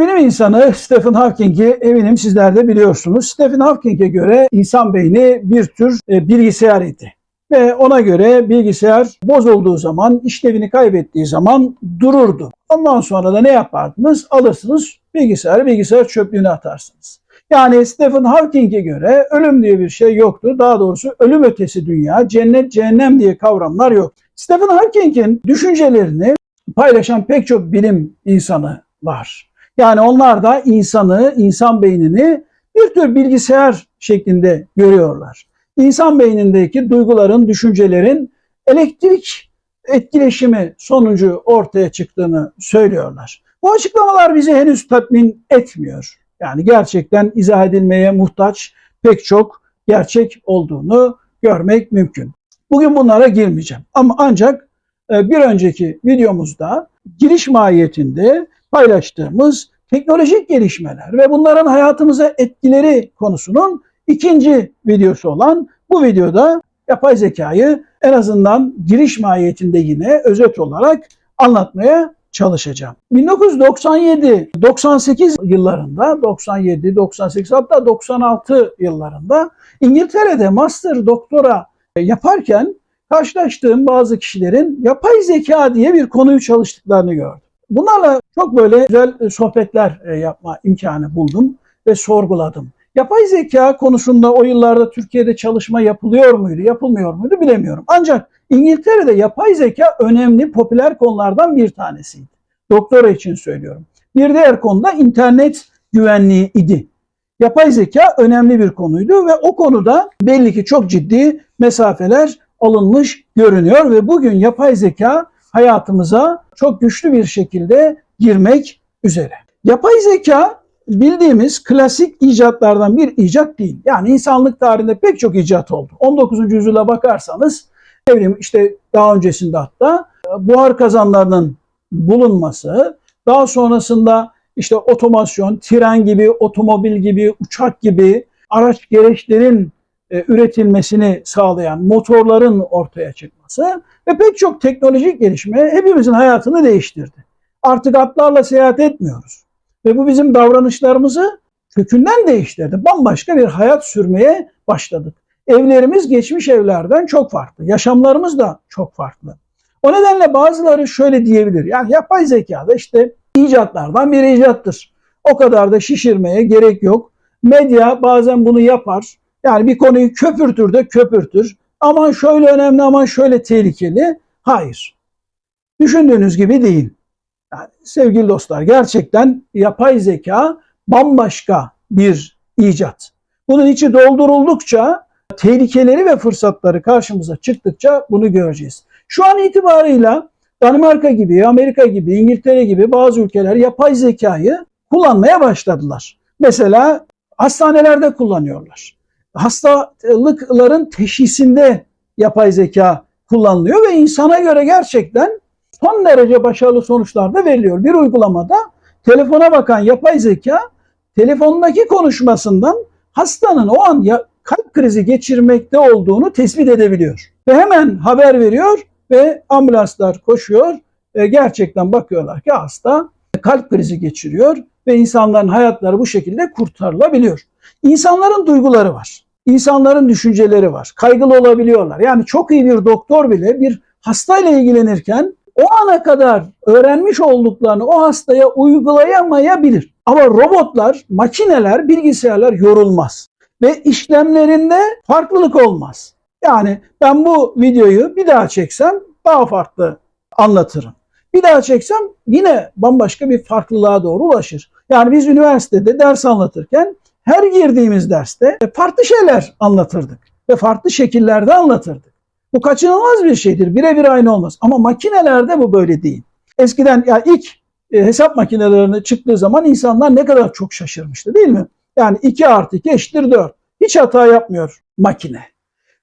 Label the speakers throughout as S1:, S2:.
S1: Bilim insanı Stephen Hawking'i eminim sizler de biliyorsunuz. Stephen Hawking'e göre insan beyni bir tür e, bilgisayar idi. Ve ona göre bilgisayar bozulduğu zaman, işlevini kaybettiği zaman dururdu. Ondan sonra da ne yapardınız? Alırsınız bilgisayarı bilgisayar çöplüğüne atarsınız. Yani Stephen Hawking'e göre ölüm diye bir şey yoktur. Daha doğrusu ölüm ötesi dünya, cennet, cehennem diye kavramlar yok. Stephen Hawking'in düşüncelerini paylaşan pek çok bilim insanı var. Yani onlar da insanı, insan beynini bir tür bilgisayar şeklinde görüyorlar. İnsan beynindeki duyguların, düşüncelerin elektrik etkileşimi sonucu ortaya çıktığını söylüyorlar. Bu açıklamalar bizi henüz tatmin etmiyor. Yani gerçekten izah edilmeye muhtaç pek çok gerçek olduğunu görmek mümkün. Bugün bunlara girmeyeceğim. Ama ancak e, bir önceki videomuzda giriş mahiyetinde paylaştığımız teknolojik gelişmeler ve bunların hayatımıza etkileri konusunun ikinci videosu olan bu videoda yapay zekayı en azından giriş mahiyetinde yine özet olarak anlatmaya çalışacağım. 1997-98 yıllarında, 97, 98 hatta 96 yıllarında İngiltere'de master doktora yaparken karşılaştığım bazı kişilerin yapay zeka diye bir konuyu çalıştıklarını gördüm. Bunlarla çok böyle güzel sohbetler yapma imkanı buldum ve sorguladım. Yapay zeka konusunda o yıllarda Türkiye'de çalışma yapılıyor muydu, yapılmıyor muydu bilemiyorum. Ancak İngiltere'de yapay zeka önemli, popüler konulardan bir tanesiydi. Doktora için söylüyorum. Bir diğer konuda internet güvenliği idi. Yapay zeka önemli bir konuydu ve o konuda belli ki çok ciddi mesafeler alınmış görünüyor ve bugün yapay zeka hayatımıza çok güçlü bir şekilde girmek üzere. Yapay zeka bildiğimiz klasik icatlardan bir icat değil. Yani insanlık tarihinde pek çok icat oldu. 19. yüzyıla bakarsanız evrim işte daha öncesinde hatta buhar kazanlarının bulunması, daha sonrasında işte otomasyon, tren gibi, otomobil gibi, uçak gibi araç gereçlerin e, üretilmesini sağlayan motorların ortaya çıkması ve pek çok teknolojik gelişme hepimizin hayatını değiştirdi. Artık atlarla seyahat etmiyoruz. Ve bu bizim davranışlarımızı kökünden değiştirdi. Bambaşka bir hayat sürmeye başladık. Evlerimiz geçmiş evlerden çok farklı. Yaşamlarımız da çok farklı. O nedenle bazıları şöyle diyebilir. Yani yapay zeka da işte icatlardan bir icattır. O kadar da şişirmeye gerek yok. Medya bazen bunu yapar. Yani bir konuyu köpürtür de köpürtür. Aman şöyle önemli, aman şöyle tehlikeli. Hayır. Düşündüğünüz gibi değil. Yani sevgili dostlar gerçekten yapay zeka bambaşka bir icat. Bunun içi dolduruldukça tehlikeleri ve fırsatları karşımıza çıktıkça bunu göreceğiz. Şu an itibarıyla Danimarka gibi, Amerika gibi, İngiltere gibi bazı ülkeler yapay zekayı kullanmaya başladılar. Mesela hastanelerde kullanıyorlar. Hastalıkların teşhisinde yapay zeka kullanılıyor ve insana göre gerçekten son derece başarılı sonuçlar da veriliyor. Bir uygulamada telefona bakan yapay zeka telefondaki konuşmasından hastanın o an ya, kalp krizi geçirmekte olduğunu tespit edebiliyor. Ve hemen haber veriyor ve ambulanslar koşuyor. E, gerçekten bakıyorlar ki hasta kalp krizi geçiriyor ve insanların hayatları bu şekilde kurtarılabiliyor. İnsanların duyguları var. İnsanların düşünceleri var. Kaygılı olabiliyorlar. Yani çok iyi bir doktor bile bir hastayla ilgilenirken o ana kadar öğrenmiş olduklarını o hastaya uygulayamayabilir. Ama robotlar, makineler, bilgisayarlar yorulmaz. Ve işlemlerinde farklılık olmaz. Yani ben bu videoyu bir daha çeksem daha farklı anlatırım. Bir daha çeksem yine bambaşka bir farklılığa doğru ulaşır. Yani biz üniversitede ders anlatırken her girdiğimiz derste farklı şeyler anlatırdık ve farklı şekillerde anlatırdık. Bu kaçınılmaz bir şeydir. Birebir aynı olmaz. Ama makinelerde bu böyle değil. Eskiden ya ilk e, hesap makinelerine çıktığı zaman insanlar ne kadar çok şaşırmıştı değil mi? Yani 2 artı 2 eşittir 4. Hiç hata yapmıyor makine.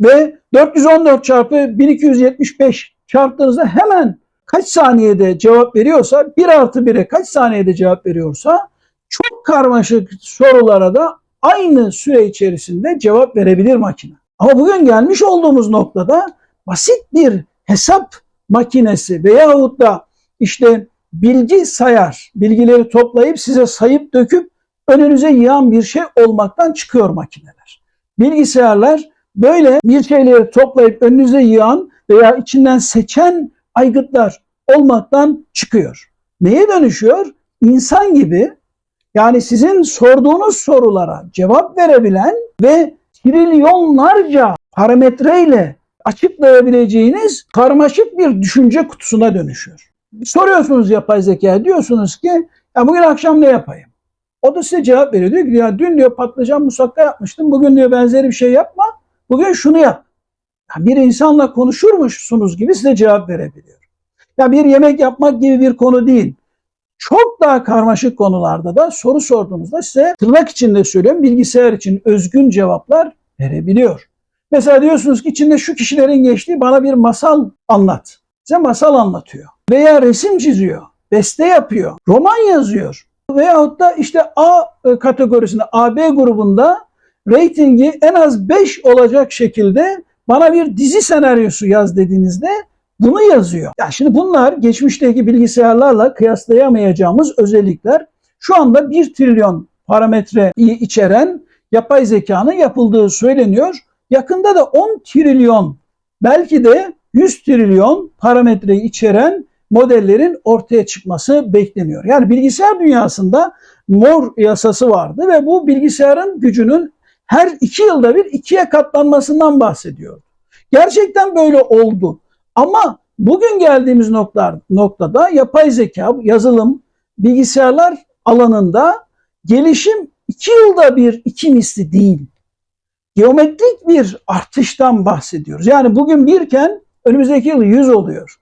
S1: Ve 414 çarpı 1275 çarptığınızda hemen kaç saniyede cevap veriyorsa 1 artı 1'e kaç saniyede cevap veriyorsa çok karmaşık sorulara da aynı süre içerisinde cevap verebilir makine. Ama bugün gelmiş olduğumuz noktada basit bir hesap makinesi veyahut da işte bilgi sayar. Bilgileri toplayıp size sayıp döküp önünüze yığan bir şey olmaktan çıkıyor makineler. Bilgisayarlar böyle bir şeyleri toplayıp önünüze yığan veya içinden seçen aygıtlar olmaktan çıkıyor. Neye dönüşüyor? İnsan gibi yani sizin sorduğunuz sorulara cevap verebilen ve trilyonlarca parametreyle açıklayabileceğiniz karmaşık bir düşünce kutusuna dönüşüyor. Soruyorsunuz yapay zekaya diyorsunuz ki ya bugün akşam ne yapayım? O da size cevap veriyor. Diyor ki ya dün diyor patlıcan musakka yapmıştım. Bugün diyor benzeri bir şey yapma. Bugün şunu yap. Ya bir insanla konuşurmuşsunuz gibi size cevap verebiliyor. Ya bir yemek yapmak gibi bir konu değil. Çok daha karmaşık konularda da soru sorduğunuzda size tırnak içinde söylüyorum bilgisayar için özgün cevaplar verebiliyor. Mesela diyorsunuz ki içinde şu kişilerin geçtiği bana bir masal anlat. Size masal anlatıyor. Veya resim çiziyor, beste yapıyor, roman yazıyor. Veyahut da işte A e, kategorisinde, AB grubunda reytingi en az 5 olacak şekilde bana bir dizi senaryosu yaz dediğinizde bunu yazıyor. Ya şimdi bunlar geçmişteki bilgisayarlarla kıyaslayamayacağımız özellikler. Şu anda 1 trilyon parametreyi içeren yapay zekanın yapıldığı söyleniyor. Yakında da 10 trilyon belki de 100 trilyon parametreyi içeren modellerin ortaya çıkması bekleniyor. Yani bilgisayar dünyasında mor yasası vardı ve bu bilgisayarın gücünün her iki yılda bir ikiye katlanmasından bahsediyor. Gerçekten böyle oldu. Ama bugün geldiğimiz noktalar, noktada yapay zeka, yazılım, bilgisayarlar alanında gelişim iki yılda bir iki misli değil. Geometrik bir artıştan bahsediyoruz. Yani bugün birken önümüzdeki yıl yüz oluyor.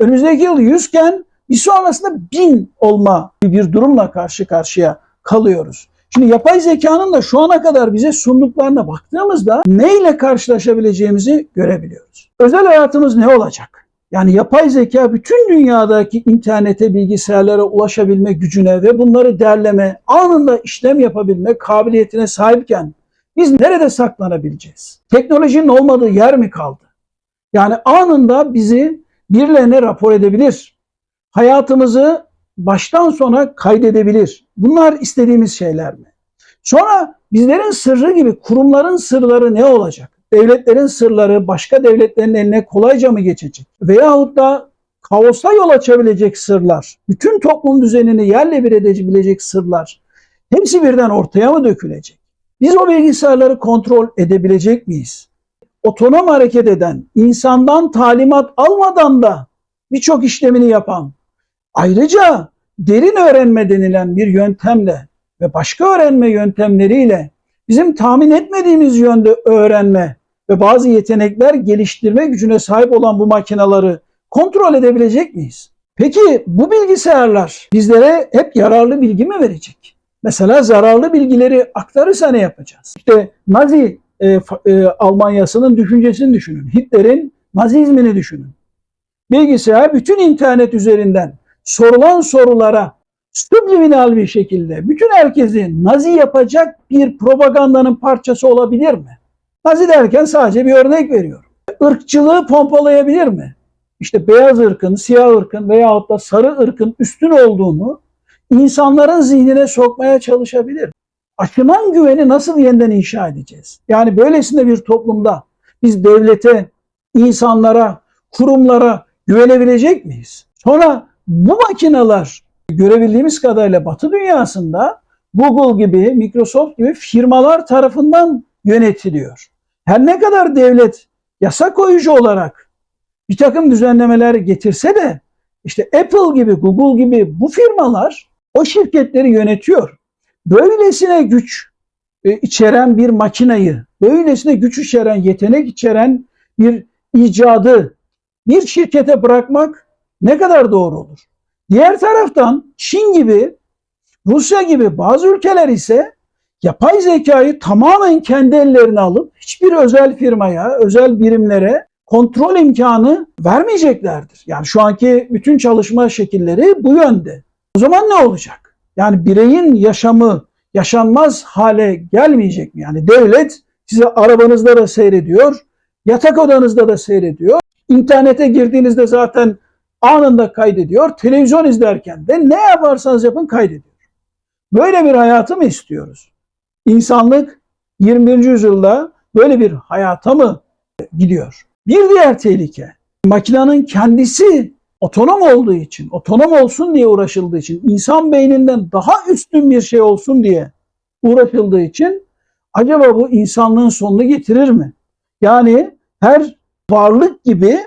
S1: Önümüzdeki yıl yüzken bir sonrasında bin olma bir durumla karşı karşıya kalıyoruz. Şimdi yapay zekanın da şu ana kadar bize sunduklarına baktığımızda neyle karşılaşabileceğimizi görebiliyoruz. Özel hayatımız ne olacak? Yani yapay zeka bütün dünyadaki internete, bilgisayarlara ulaşabilme gücüne ve bunları derleme, anında işlem yapabilme kabiliyetine sahipken biz nerede saklanabileceğiz? Teknolojinin olmadığı yer mi kaldı? Yani anında bizi birilerine rapor edebilir. Hayatımızı baştan sona kaydedebilir. Bunlar istediğimiz şeyler mi? Sonra bizlerin sırrı gibi kurumların sırları ne olacak? Devletlerin sırları başka devletlerin eline kolayca mı geçecek? Veyahut da kaosa yol açabilecek sırlar, bütün toplum düzenini yerle bir edebilecek sırlar hepsi birden ortaya mı dökülecek? Biz o bilgisayarları kontrol edebilecek miyiz? Otonom hareket eden, insandan talimat almadan da birçok işlemini yapan, ayrıca derin öğrenme denilen bir yöntemle ve başka öğrenme yöntemleriyle bizim tahmin etmediğimiz yönde öğrenme ve bazı yetenekler geliştirme gücüne sahip olan bu makineleri kontrol edebilecek miyiz? Peki bu bilgisayarlar bizlere hep yararlı bilgi mi verecek? Mesela zararlı bilgileri aktarırsa ne yapacağız? İşte Nazi e, e, Almanyası'nın düşüncesini düşünün. Hitler'in Nazizmini düşünün. Bilgisayar bütün internet üzerinden sorulan sorulara subliminal bir şekilde bütün herkesi Nazi yapacak bir propagandanın parçası olabilir mi? Nazi derken sadece bir örnek veriyorum. Irkçılığı pompalayabilir mi? İşte beyaz ırkın, siyah ırkın veyahut da sarı ırkın üstün olduğunu insanların zihnine sokmaya çalışabilir. Aşınan güveni nasıl yeniden inşa edeceğiz? Yani böylesine bir toplumda biz devlete, insanlara, kurumlara güvenebilecek miyiz? Sonra bu makineler görebildiğimiz kadarıyla Batı dünyasında Google gibi, Microsoft gibi firmalar tarafından yönetiliyor. Her ne kadar devlet yasa koyucu olarak bir takım düzenlemeler getirse de işte Apple gibi, Google gibi bu firmalar o şirketleri yönetiyor. Böylesine güç e, içeren bir makinayı, böylesine güç içeren, yetenek içeren bir icadı bir şirkete bırakmak ne kadar doğru olur? Diğer taraftan Çin gibi, Rusya gibi bazı ülkeler ise yapay zekayı tamamen kendi ellerine alıp hiçbir özel firmaya, özel birimlere kontrol imkanı vermeyeceklerdir. Yani şu anki bütün çalışma şekilleri bu yönde. O zaman ne olacak? Yani bireyin yaşamı yaşanmaz hale gelmeyecek mi? Yani devlet size arabanızda da seyrediyor, yatak odanızda da seyrediyor. İnternete girdiğinizde zaten anında kaydediyor. Televizyon izlerken de ne yaparsanız yapın kaydediyor. Böyle bir hayatı mı istiyoruz? İnsanlık 21. yüzyılda böyle bir hayata mı gidiyor? Bir diğer tehlike, makinenin kendisi otonom olduğu için, otonom olsun diye uğraşıldığı için, insan beyninden daha üstün bir şey olsun diye uğraşıldığı için acaba bu insanlığın sonunu getirir mi? Yani her varlık gibi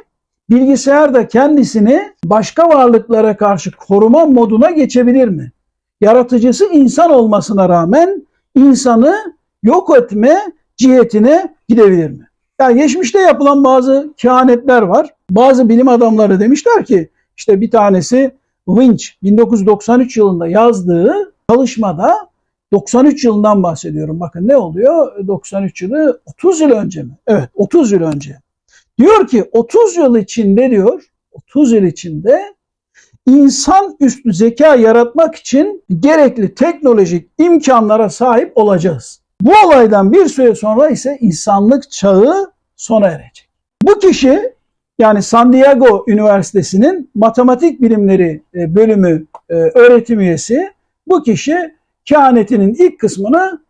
S1: bilgisayar da kendisini başka varlıklara karşı koruma moduna geçebilir mi? Yaratıcısı insan olmasına rağmen insanı yok etme cihetine gidebilir mi? Yani geçmişte yapılan bazı kehanetler var. Bazı bilim adamları demişler ki işte bir tanesi Winch 1993 yılında yazdığı çalışmada 93 yılından bahsediyorum. Bakın ne oluyor? 93 yılı 30 yıl önce mi? Evet 30 yıl önce. Diyor ki 30 yıl içinde diyor 30 yıl içinde insan üstü zeka yaratmak için gerekli teknolojik imkanlara sahip olacağız. Bu olaydan bir süre sonra ise insanlık çağı sona erecek. Bu kişi yani San Diego Üniversitesi'nin matematik bilimleri e, bölümü e, öğretim üyesi bu kişi kehanetinin ilk kısmını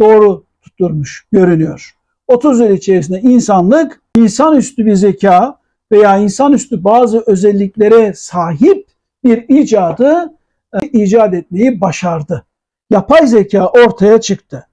S1: doğru tutturmuş görünüyor. 30 yıl içerisinde insanlık insanüstü bir zeka veya insanüstü bazı özelliklere sahip bir icadı e, icat etmeyi başardı. Yapay zeka ortaya çıktı.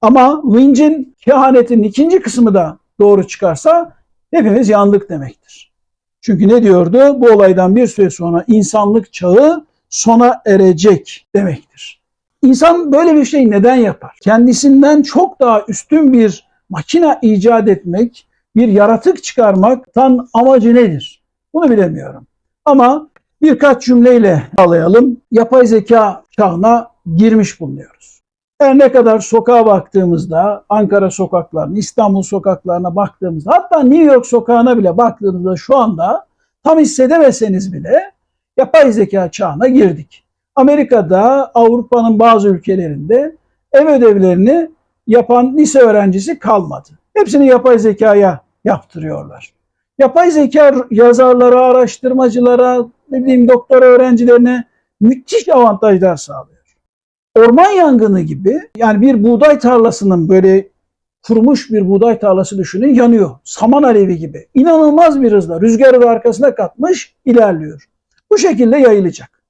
S1: Ama Winch'in kehanetinin ikinci kısmı da doğru çıkarsa hepimiz yandık demektir. Çünkü ne diyordu? Bu olaydan bir süre sonra insanlık çağı sona erecek demektir. İnsan böyle bir şey neden yapar? Kendisinden çok daha üstün bir makine icat etmek, bir yaratık çıkarmaktan amacı nedir? Bunu bilemiyorum. Ama birkaç cümleyle bağlayalım. Yapay zeka çağına girmiş bulunuyoruz. Her ne kadar sokağa baktığımızda, Ankara sokaklarına, İstanbul sokaklarına baktığımızda, hatta New York sokağına bile baktığımızda şu anda tam hissedemeseniz bile yapay zeka çağına girdik. Amerika'da, Avrupa'nın bazı ülkelerinde ev ödevlerini yapan lise öğrencisi kalmadı. Hepsini yapay zekaya yaptırıyorlar. Yapay zeka yazarlara, araştırmacılara, ne bileyim doktora öğrencilerine müthiş avantajlar sağlıyor. Orman yangını gibi yani bir buğday tarlasının böyle kurumuş bir buğday tarlası düşünün yanıyor. Saman alevi gibi. İnanılmaz bir hızla rüzgarı da arkasına katmış ilerliyor. Bu şekilde yayılacak.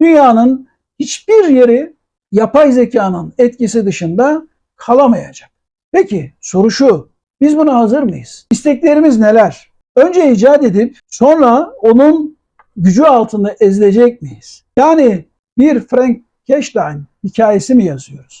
S1: Dünyanın hiçbir yeri yapay zekanın etkisi dışında kalamayacak. Peki soru şu. Biz buna hazır mıyız? İsteklerimiz neler? Önce icat edip sonra onun gücü altında ezilecek miyiz? Yani bir Frank Frankenstein hikayesi mi yazıyoruz?